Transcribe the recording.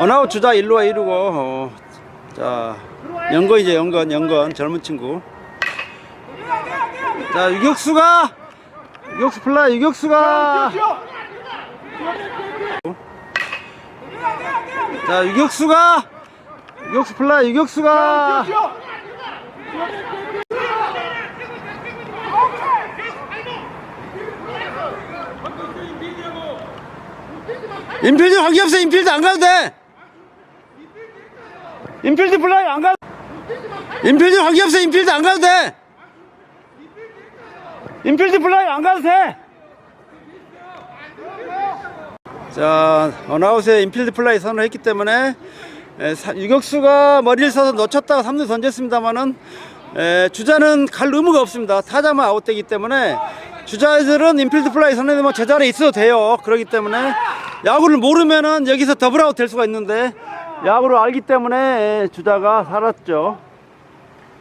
원아웃 주자. 1루와 1루고. 어, 자 영건이제 영건 영건. 젊은 친구. 자 유격수가! 유격수 플라이 유격수가! 자 유격수가! 유격수 플라이 유격수가! 인필드 관계없어. 인필드 안 가도 돼 인필드 플라이 안 가도 인필드 관계없어 인필드 안 가도 돼 인필드 플라이 안 가도 돼 자, 원아웃에 인필드 플라이 선언을 했기 때문에 에, 사- 유격수가 머리를 써서 놓쳤다가 3루 던졌습니다만은 주자는 갈 의무가 없습니다. 타자만 아웃되기 때문에 주자들은 인필드 플라이 선언되면 제자리에 있어도 돼요. 그렇기 때문에 야구를 모르면은 여기서 더블아웃 될 수가 있는데 야구를 알기 때문에 에, 주자가 살았죠.